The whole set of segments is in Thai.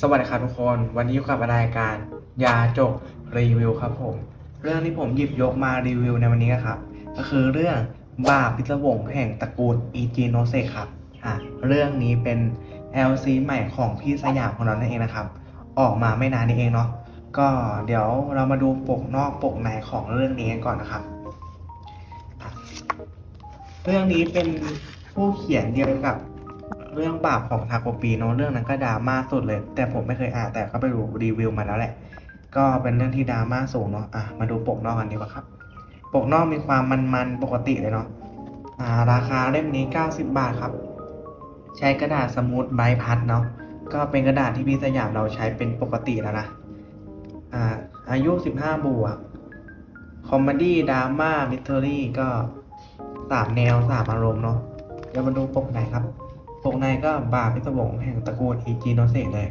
สวัสดีครับทุกคน วันนี้อยู่กับรายการ ยาจกรีวิวครับผม เรื่องที่ผมหยิบยกมารีวิวในวันนี้นะครับ ก็คือเรื่องบาปพิศวงแห่งตระกูลอีจีโนเซครับอะเรื่องนี้เป็น LC ใหม่ของพี่สยามของเรานั่นเองนะครับ ออกมาไม่นานนี้เองเนาะก็เดี๋ยวเรามาดูปกนอกปกในของเรื่องนี้กันก่อนนะครับ เรื่องนี้เป็นผู้เขียนเดียวกับ เรื่องบาปของทาโกปีเนาะเรื่องนั้นก็ดราม่าสุดเลย แต่ผมไม่เคยอ่านแต่ก็ไปดูรีวิวมาแล้วแหละ ก็เป็นเรื่องที่ดราม่าสูงเนาะอะมาดูปกนอกกันดีกว่าครับ ปกนอกมีความมันๆปกติเลยเนาะอ่าราคาเล่มนี้ 90 บาทครับ ใช้กระดาษสมูทไบพัดเนาะก็เป็นกระดาษที่พี่สยามเราใช้เป็นปกติแล้วนะอ่าอายุ 15 บวกคอมเมดี้ดราม่ามิสเทอรี่ก็สามแนวสามอารมณ์เนาะเดี๋ยวมาดูปกไหนครับ ปกในก็บาพิศวงแห่งตระกูลอีจีโนเซเลย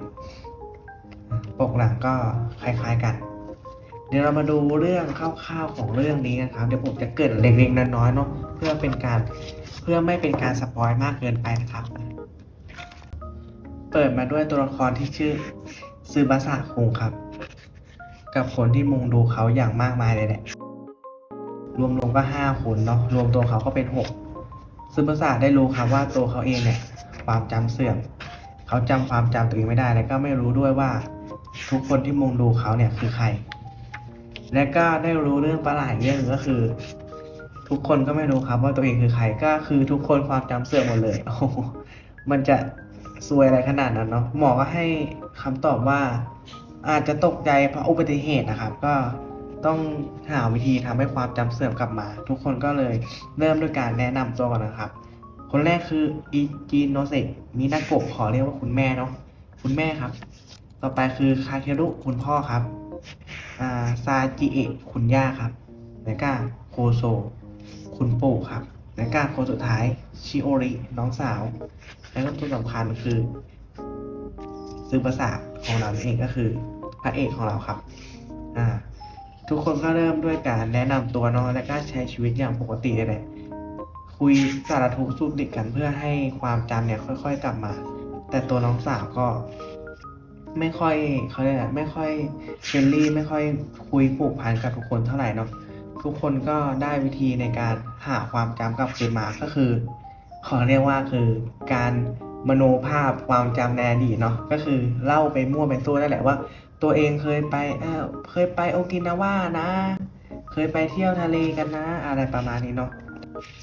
ปกหลังก็คล้ายๆกัน เดี๋ยวเรามาดูเรื่องคร่าวๆของเรื่องนี้นะครับ เดี๋ยวผมจะเกิดเล็กๆน้อยๆเนาะเพื่อเป็นการเพื่อไม่เป็นการสปอยมากเกินไปนะครับ เปิดมาด้วยตัวละครที่ชื่อซึบาสะคุงครับ กับคนที่มุงดูเขาอย่างมากมายเลยแหละรวมๆก็ห้าคนเนาะรวมตัวเขาก็เป็นหกซึบาสะได้รู้ครับว่าตัวเขาเองเนี่ย ความจำเสื่อม เขาจำความจำตัวเองไม่ได้ และก็ไม่รู้ด้วยว่าทุกคนที่มุงดูเขาเนี่ยคือใคร และก็ได้รู้เรื่องประหลาดเรื่องก็คือ ทุกคนก็ไม่รู้ครับว่าตัวเองคือใคร ก็คือทุกคนความจำเสื่อมหมดเลยโอ้โหมันจะซวยอะไรขนาดนั้นเนาะหมอก็ให้คำตอบว่า อาจจะตกใจเพราะอุบัติเหตุนะครับ ก็ต้องหาวิธีทำให้ความจำเสื่อมกลับมา ทุกคนก็เลยเริ่มด้วยการแนะนำตัวก่อนนะครับ คนแรกคืออีจีโนเซะมินาโกะขอเรียกว่าคุณแม่เนาะคุณแม่ครับ ต่อไปคือคาเครุคุณพ่อครับอ่าซาจิเอะคุณย่าครับแล้วก็โคโซ คุณปู่ครับแล้วก็คนสุดท้ายชิโอริน้องสาว แล้วก็ตัวสำคัญคือซึบาสะของเราเองก็คือพระเอกของเราครับอ่าทุกคนก็เริ่มด้วยการแนะนำตัวเนาะแล้วก็ใช้ชีวิตอย่างปกติเลยแหละ คุยสารทุกสุขดิบกันเพื่อให้ความจำเนี่ยค่อยๆกลับมา แต่ตัวน้องสาวก็ไม่ค่อยเขาเรียกอะไรไม่ค่อยเฟรนลี่ไม่ค่อยคุยผูกพันกับทุกคนเท่าไหร่เนาะทุกคนก็ได้วิธีในการหาความจำกลับคืนมาก็คือ ขอเรียกว่าคือการมโนภาพความจำในอดีตเนาะก็คือเล่าไปมั่วไปสู้นั่นแหละว่า ตัวเองเคยไปเออเคยไปโอกินาว่านะ เคยไปเที่ยวทะเลกันนะ อะไรประมาณนี้เนาะ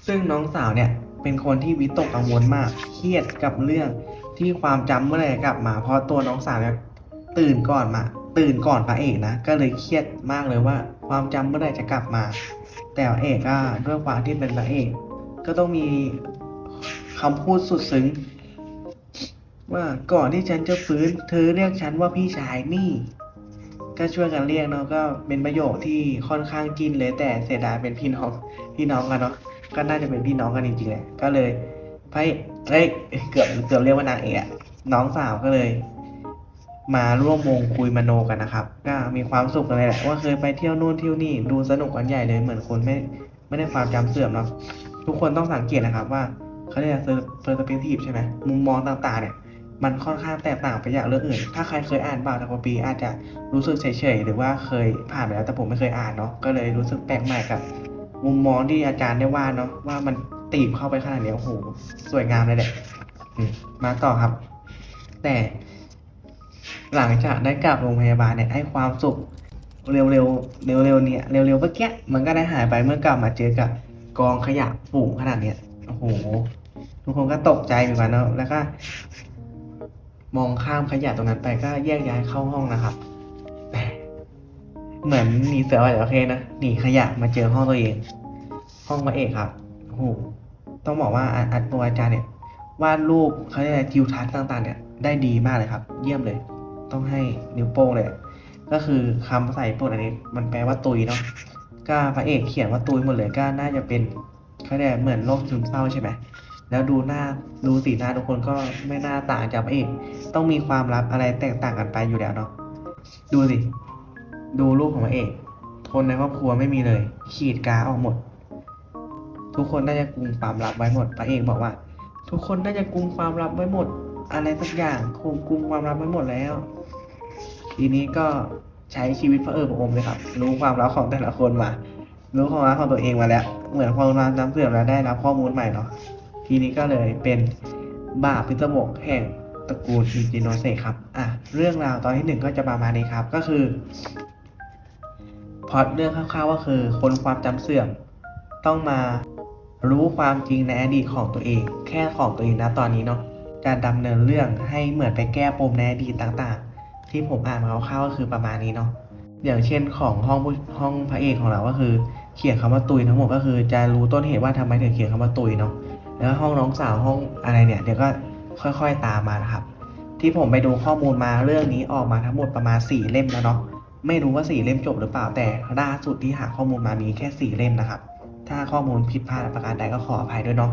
ซึ่งน้องสาวเนี่ยเป็นคนที่วิตกกังวลมาก เครียดกับเรื่องที่ความจำเมื่อไหร่กลับมา เพราะตัวน้องสาวเนี่ยตื่นก่อนมา ตื่นก่อนพระเอกนะ ก็เลยเครียดมากเลยว่า ความจำเมื่อไหร่จะกลับมา แต่พระเอกก็ด้วยความที่เป็นพระเอก ก็ต้องมีคำพูดสุดซึ้งว่าก่อนที่ฉันจะฟื้น เธอเรียกฉันว่าพี่ชายนี่ ก็ช่วยกันเรียกเนาะก็เป็นประโยคที่ค่อนข้างจินเลยแต่เสียดายเป็นพี่น้องพี่น้องกันเนาะ ก็น่าจะเป็นพี่น้องกันจริงๆแหละก็เลยพระเอ้ยเกือบเกือบเรียกว่านางเอกอะน้องสาวก็เลย มาร่วมวงคุยมโนกันนะครับ ก็มีความสุขกันเลยแหละว่าเคยไปเที่ยวนู่นเที่ยวนี่ดูสนุกกันใหญ่เลยเหมือนคนไม่ไม่ได้ความจำเสื่อมเนาะทุกคนต้องสังเกตนะครับว่าเขาเรียกเซอร์เปอร์สเปกทีฟใช่ไหมมุมมองต่างๆ เนี่ยมันค่อนข้างแตกต่างไปจากเรื่องอื่น ถ้าใครเคยอ่านบ่าวตะกปีอาจจะรู้สึกเฉยๆ หรือว่าเคยผ่านไปแล้วแต่ผมไม่เคยอ่านเนาะ ก็เลยรู้สึกแปลกใหม่กับ มุมมองที่อาจารย์ได้ว่าเนาะว่ามันตีบเข้าไปขนาดนี้โอ้โหสวยงามเลยแหละมาต่อครับ แต่หลังจากได้กลับโรงพยาบาลเนี่ยให้ความสุขเร็วๆเร็วๆเนี่ยเร็วๆเมื่อกี้มันก็ได้หายไปเมื่อกลับมาเจอกับกองขยะฝูงขนาดเนี้ยโอ้โหทุกคนก็ตกใจเหมือนกันเนาะแล้วก็ มองข้ามขยะตรงนั้นไปก็แยกย้ายเข้าห้องนะครับ เหมือนหนีเสือไปโอเคนะหนีขยะมาเจอห้องตัวเอง ห้องพระเอกครับโอ้โหต้องบอกว่าอาตัวอาจารย์เนี่ยวาดรูปเขาเรียกทิวทัศน์ต่างๆ เนี่ยได้ดีมากเลยครับ เยี่ยมเลย ต้องให้นิ้วโป้งเลย ก็คือคำภาษาญี่ปุ่นอันนี้ มันแปลว่าตุยเนาะก็พระเอกเขียนว่าตุยหมดเลยก็น่าจะเป็นเขาเรียกเหมือนโรคซึมเศร้าใช่ไหมแล้วดูหน้าดูสีหน้าทุกคนก็ไม่น่าต่างจากพระเอกต้องมีความลับอะไรแตกต่างกันไปอยู่แล้วเนาะดูสิ ดูรูปของพระเอก คนในครอบครัวไม่มีเลย ขีดกาออกหมด ทุกคนน่าจะกุมความลับไว้หมด พระเอกบอกว่า ทุกคนน่าจะกุมความลับไว้หมด อะไรสักอย่างคุมกุมความลับไว้หมดแล้ว ทีนี้ก็ใช้ชีวิตพระเออพระอมเลยครับ รู้ความลับของแต่ละคนมา รู้ความลับของตัวเองมาแล้ว เหมือนความรักจำเสื่อมแล้วได้รับข้อมูลใหม่เนาะ ทีนี้ก็เลยเป็นบาปพิศวกแห่งตระกูลอินจิโนเซครับ อะ เรื่องราวตอนที่หนึ่งก็จะประมาณนี้ครับ ก็คือ พอตเรื่องคร่าวๆก็คือคนความจำเสื่อม ต้องมารู้ความจริงในอดีตของตัวเอง แค่ของตัวเองนะตอนนี้เนาะจะดำเนินเรื่องให้เหมือนไปแก้ปมในอดีตต่างๆ ที่ผมอ่านมาคร่าวๆก็คือประมาณนี้เนาะอย่างเช่นของห้องห้องพระเอกของเราก็คือ เขียนคำว่าตุยทั้งหมดก็คือ จะรู้ต้นเหตุว่าทำไมถึงเขียนคำว่าตุยเนาะแล้วห้องน้องสาวห้องอะไรเนี่ยเดี๋ยวก็ค่อยๆตามมานะครับ ที่ผมไปดูข้อมูลมาเรื่องนี้ออกมาทั้งหมดประมาณ 4 เล่มแล้วเนาะ ไม่รู้ว่า4เล่มจบหรือเปล่าแต่ล่าสุดที่หาข้อมูลมามีแค่4เล่มนะครับ ถ้าข้อมูลผิดพลาดประการใดก็ขออภัยด้วยเนาะ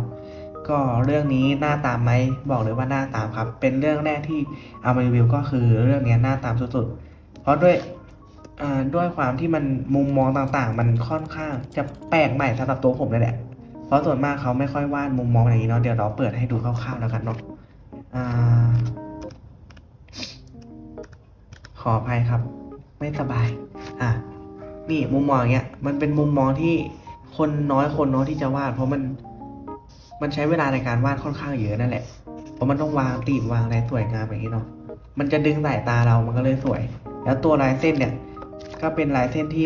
ก็เรื่องนี้น่าตามไหมบอกเลยว่าน่าตามครับ เป็นเรื่องแรกที่เอามารีวิวก็คือเรื่องนี้น่าตามสุดๆ เพราะด้วยด้วยความที่มันมุมมองต่างๆ มันค่อนข้างจะแปลกใหม่สำหรับตัวผมเลยแหละ เพราะส่วนมากเขาไม่ค่อยวาดมุมมองอย่างนี้เนาะเดี๋ยวเราเปิดให้ดูคร่าวๆแล้วกันเนาะขออภัยครับ ไม่สบาย อะ นี่มุมมองอย่างเงี้ย มันเป็นมุมมองที่คนน้อยคนเนาะที่จะวาด เพราะมัน มันใช้เวลาในการวาดค่อนข้างเยอะนั่นแหละ เพราะมันต้องวางตีบวางอะไรสวยงามอย่างนี้เนาะ มันจะดึงสายตาเรา มันก็เลยสวย แล้วตัวลายเส้นเนี่ย ก็เป็นลายเส้นที่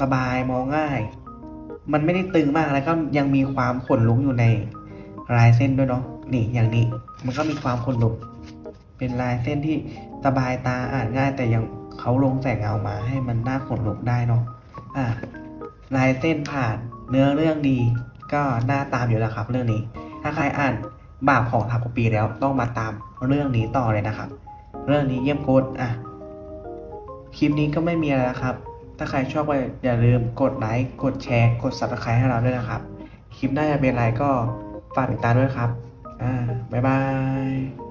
สบายมองง่าย มันไม่ได้ตึงมากแล้วก็ยังมีความขนลุกอยู่ในลายเส้นด้วยเนาะ นี่อย่างนี้ มันก็มีความขนลุก เป็นลายเส้นที่สบายตาอ่านง่ายแต่ยัง เขาลงแสงเงามาให้มันน่าขนลุกได้เนาะอ่าลายเส้นผ่านเนื้อเรื่องดี ก็น่าตามอยู่แล้วครับ เรื่องนี้ ถ้าใครอ่านบาปของทาโกปีแล้วต้องมาตามเรื่องนี้ต่อเลยนะครับ เรื่องนี้เยี่ยมโกดอะคลิปนี้ก็ไม่มีอะไรแล้วครับ ถ้าใครชอบก็อย่าลืมกดไลค์กดแชร์ กด subscribe ให้เราด้วยนะครับ คลิปหน้าจะเป็นอะไรก็ฝากติดตามด้วยครับ อ่าบ๊ายบาย